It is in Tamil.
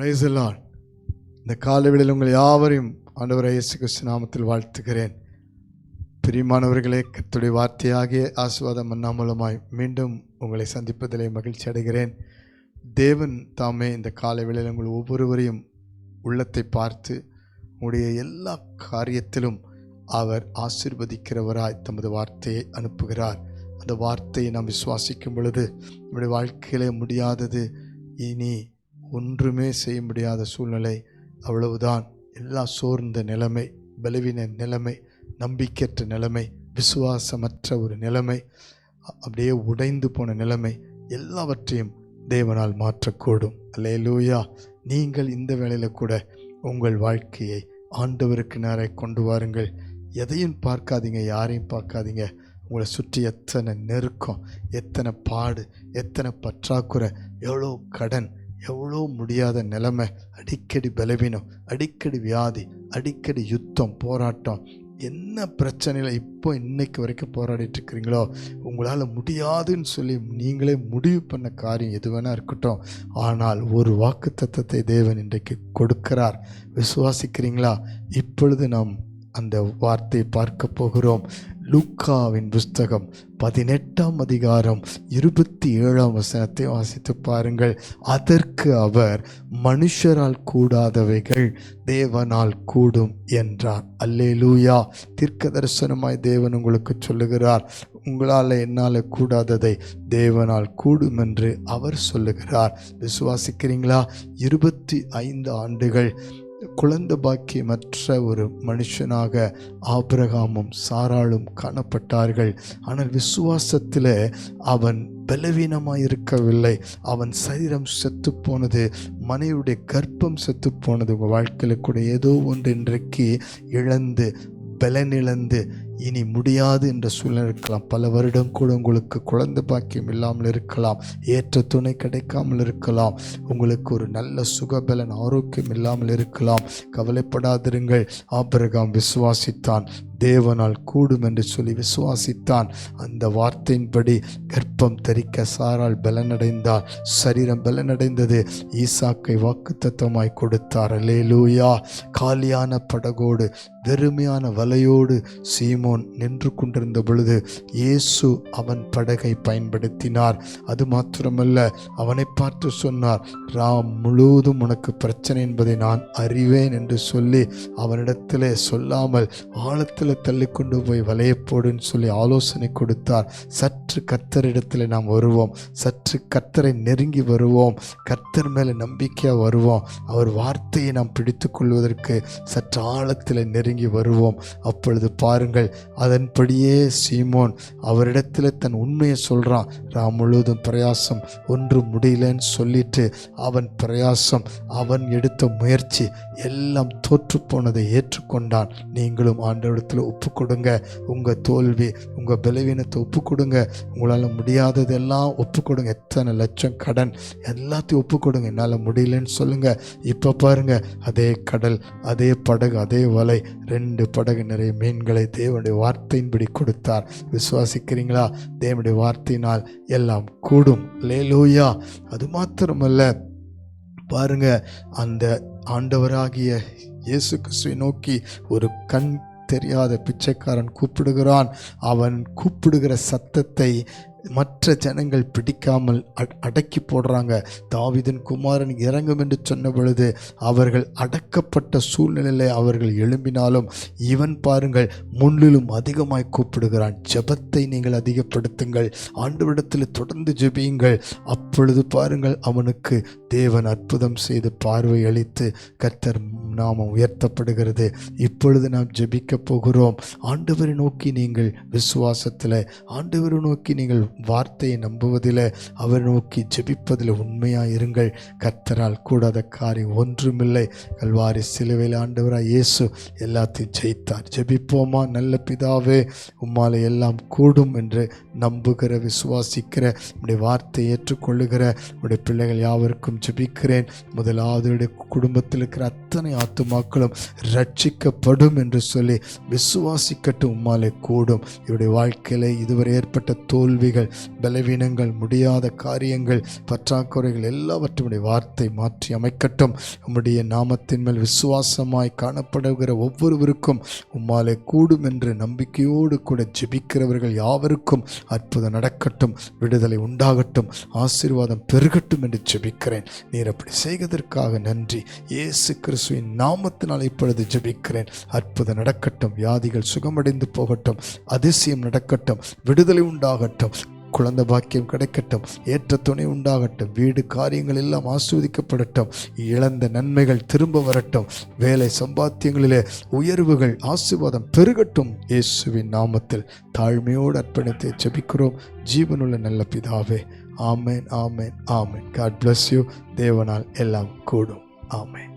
பிரைஸ் எல்லாம் இந்த காலவெளியில் உங்கள் யாவரையும் ஆண்டவரை இயேசு கிறிஸ்து நாமத்தில் வாழ்த்துகிறேன். பிரியமானவர்களே கத்துடைய வார்த்தையாகிய ஆசுவாதம் மன்னா மூலமாய் மீண்டும் உங்களை சந்திப்பதிலே மகிழ்ச்சி அடைகிறேன். தேவன் தாமே இந்த காலவெளியில் உங்கள் ஒவ்வொருவரையும் உள்ளத்தை பார்த்து உங்களுடைய எல்லா காரியத்திலும் அவர் ஆசிர்வதிக்கிறவராய் தமது வார்த்தையை அனுப்புகிறார். அந்த வார்த்தையை நாம் விசுவாசிக்கும் பொழுது நம்முடைய வாழ்க்கையிலே முடியாதது. இனி ஒன்றுமே செய்ய முடியாத சூழ்நிலை. அவ்வளவுதான். எல்லாம் சோர்ந்த நிலைமை பலவீன நிலைமை நம்பிக்கையற்ற நிலைமை விசுவாசமற்ற ஒரு நிலைமை அப்படியே உடைந்து போன நிலைமை எல்லாவற்றையும் தேவனால் மாற்றக்கூடும். அல்லேலூயா. நீங்கள் இந்த வேளையில் கூட உங்கள் வாழ்க்கையை ஆண்டவருக்கு நேராக கொண்டு வாருங்கள். எதையும் பார்க்காதீங்க யாரையும் பார்க்காதீங்க. உங்களை சுற்றி எத்தனை நெருக்கம் எத்தனை பாடு எத்தனை பற்றாக்குறை எவ்வளோ கடன் எவ்வளோ முடியாத நிலைமை. அடிக்கடி பலவீனம் அடிக்கடி வியாதி அடிக்கடி யுத்தம் போராட்டம். என்ன பிரச்சனையில் இப்போ இன்னைக்கு வரைக்கும் போராடிட்டு இருக்கிறீங்களோ? உங்களால் முடியாதுன்னு சொல்லி நீங்களே முடிவு பண்ண காரியம் எது வேணா இருக்கட்டும். ஆனால் ஒரு வாக்கு தத்தத்தை தேவன் இன்றைக்கு கொடுக்கிறார். விசுவாசிக்கிறீங்களா? இப்பொழுது நாம் அந்த வார்த்தையை பார்க்க போகிறோம். லூக்காவின் புஸ்தகம் பதினெட்டாம் அதிகாரம் இருபத்தி ஏழாம் வசனத்தை வாசித்து பாருங்கள். அதற்கு அவர் மனுஷரால் கூடாதவைகள் தேவனால் கூடும் என்றார். அல்லேலூயா. தீர்க்க தரிசனமாய் தேவன் உங்களுக்கு சொல்லுகிறார் உங்களால் என்னால் கூடாததை தேவனால் கூடும் என்று அவர் சொல்லுகிறார். விசுவாசிக்கிறீங்களா? இருபத்தி ஐந்து ஆண்டுகள் குழந்தை பாக்கியமற்ற ஒரு மனுஷனாக ஆபிரகாமும் சாராளும் காணப்பட்டார்கள். ஆனால் விசுவாசத்தில் அவன் பலவீனமாக இருக்கவில்லை அவன் சரீரம் செத்து போனது மனைவியுடைய கர்ப்பம் செத்து போனது உங்கள் வாழ்க்கையில் கூட ஏதோ ஒன்று இன்றைக்கு இழந்து பலனிழந்து இனி முடியாது என்ற சூழ்நிலை இருக்கலாம். பல வருடம் கூட உங்களுக்கு குழந்தை பாக்கியம் இல்லாமல் இருக்கலாம். ஏற்ற துணை கிடைக்காமல் இருக்கலாம். உங்களுக்கு ஒரு நல்ல சுகபலன் ஆரோக்கியம் இல்லாமல் இருக்கலாம். கவலைப்படாதிருங்கள். ஆபிரகாம் விசுவாசித்தான். தேவனால் கூடும் என்று சொல்லி விசுவாசித்தான். அந்த வார்த்தையின்படி கர்ப்பம் தரிக்க சாரால் பலனடைந்தார். சரீரம் பலனடைந்தது. ஈசாக்கை வாக்குத்தத்தமாய் கொடுத்தார். லேலூயா காலியான படகோடு வெறுமையான வலையோடு சீமோ சீமோன் நின்று கொண்டிருந்த பொழுது இயேசு அவன் படகை பயன்படுத்தினார். அது மாத்திரமல்ல அவனை பார்த்து சொன்னார் ராம் முழுவதும் உனக்கு பிரச்சனை என்பதை நான் அறிவேன் என்று சொல்லி அவனிடத்திலே சொல்லாமல் ஆழத்தில் தள்ளி கொண்டு போய் வலையப்போடுன்னு சொல்லி ஆலோசனை கொடுத்தார். சற்று கர்த்தரிடத்தில் நாம் வருவோம். சற்று கர்த்தரை நெருங்கி வருவோம். கர்த்தர் மேலே நம்பிக்கையாக வருவோம். அவர் வார்த்தையை நாம் பிடித்து கொள்வதற்கு சற்று ஆழத்தில் நெருங்கி வருவோம். அப்பொழுது பாருங்கள் அதன்படியே சீமோன் அவரிடத்தில் தன் உண்மையை சொல்கிறான் ராம் முழுவதும் பிரயாசம். ஒன்று முடியலன்னு சொல்லிட்டு அவன் பிரயாசம் அவன் எடுத்த முயற்சி எல்லாம் தோற்று போனதை ஏற்றுக்கொண்டான். நீங்களும் ஆண்டவரிடத்தில் ஒப்பு கொடுங்க உங்கள் தோல்வி உங்கள் பலவீனத்தை ஒப்பு கொடுங்க உங்களால் முடியாததெல்லாம் ஒப்பு கொடுங்க எத்தனை லட்சம் கடன் எல்லாத்தையும் ஒப்பு கொடுங்க என்னால் முடியலன்னு சொல்லுங்கள் இப்போ பாருங்க. அதே கடல் அதே படகு அதே வலை ரெண்டு படகு நிறைய மீன்களை தேவனுடைய வார்த்தையின்படி கொடுத்தார். விசுவாசிக்கிறீங்களா? தேவனுடைய வார்த்தையினால் எல்லாம் கூடும். லேலூயா அது மாத்திரமல்ல. பாருங்க அந்த ஆண்டவராகிய இயேசு கிறிஸ்துவை நோக்கி ஒரு கண் தெரியாத பிச்சைக்காரன் கூப்பிடுகிறான். அவன் கூப்பிடுகிற சத்தத்தை மற்ற ஜனங்கள் பிடிக்காமல் அடக்கி போடுறாங்க. தாவிதன் குமாரன் இறங்கும் என்று சொன்ன பொழுது அவர்கள் அடக்கப்பட்ட சூழ்நிலையில் அவர்கள் எழும்பினாலும் இவன் பாருங்கள் முன்னிலும் அதிகமாய் கூப்பிடுகிறான். ஜெபத்தை நீங்கள் அதிகப்படுத்துங்கள். ஆண்டவரிடத்தில் தொடர்ந்து ஜெபியுங்கள். அப்பொழுது பாருங்கள் அவனுக்கு தேவன் அற்புதம் செய்து பார்வை அளித்து கர்த்தர் நாமம் உயர்த்தப்படுகிறது. இப்பொழுது நாம் ஜெபிக்க போகிறோம். ஆண்டவரை நோக்கி நீங்கள் விசுவாசத்தில் ஆண்டவரை நோக்கி நீங்கள் வார்த்தையை நம்புவதில் அவரை நோக்கி ஜெபிப்பதில் உண்மையாக இருங்கள். கர்த்தரால் கூடாத காரியம் ஒன்றுமில்லை. கல்வாரி சிலுவையில் ஆண்டவராக இயேசு எல்லாத்தையும் ஜெயித்தார். ஜெபிப்போமா? நல்ல பிதாவே உம்மால எல்லாம் கூடும் என்று நம்புகிற விசுவாசிக்கிற உடைய வார்த்தை ஏற்றுக்கொள்ளுகிற உடைய பிள்ளைகள் யாவருக்கும் ஜெபிக்கிறேன். முதலாவது குடும்பத்தில் இருக்கிற அத்தனை ஆத்துமாக்களும் ரட்சிக்கப்படும் என்று சொல்லி விசுவாசிக்கட்டும் உம்மாலே கூடும். இவருடைய வாழ்க்கையில் இதுவரை ஏற்பட்ட தோல்விகள் பலவீனங்கள் முடியாத காரியங்கள் பற்றாக்குறைகள் எல்லாவற்றுடைய வார்த்தை மாற்றி அமைக்கட்டும். உம்முடைய நாமத்தின் மேல் விசுவாசமாய் காணப்படுகிற ஒவ்வொருவருக்கும் உம்மாலே கூடும் என்று நம்பிக்கையோடு கூட ஜெபிக்கிறவர்கள் யாவருக்கும் அற்புதம் நடக்கட்டும் விடுதலை உண்டாகட்டும் ஆசீர்வாதம் பெருகட்டும் என்று ஜெபிக்கிறேன். நீர் அப்படி செய்வதற்காக நன்றி. இயேசு கிறிஸ்துவின் நாமத்தினால் இப்பொழுது ஜெபிக்கிறேன். அற்புதம் நடக்கட்டும். வியாதிகள் சுகமடைந்து போகட்டும். அதிசயம் நடக்கட்டும். விடுதலை உண்டாகட்டும். குழந்தை பாக்கியம் கிடைக்கட்டும். ஏற்ற துணை உண்டாகட்டும். வீடு காரியங்கள் எல்லாம் ஆஸ்வதிக்கப்படட்டும். இழந்த நன்மைகள் திரும்ப வரட்டும். வேலை சம்பாத்தியங்களிலே உயர்வுகள் ஆசீர்வாதம் பெருகட்டும். இயேசுவின் நாமத்தில் தாழ்மையோடு அர்ப்பணித்து ஜபிக்கிறோம். ஜீவனுள்ள நல்ல பிதாவே ஆமேன் ஆமேன் ஆமேன். காட் பிளஸ் யூ தேவனால் எல்லாம் கூடும். ஆமேன்.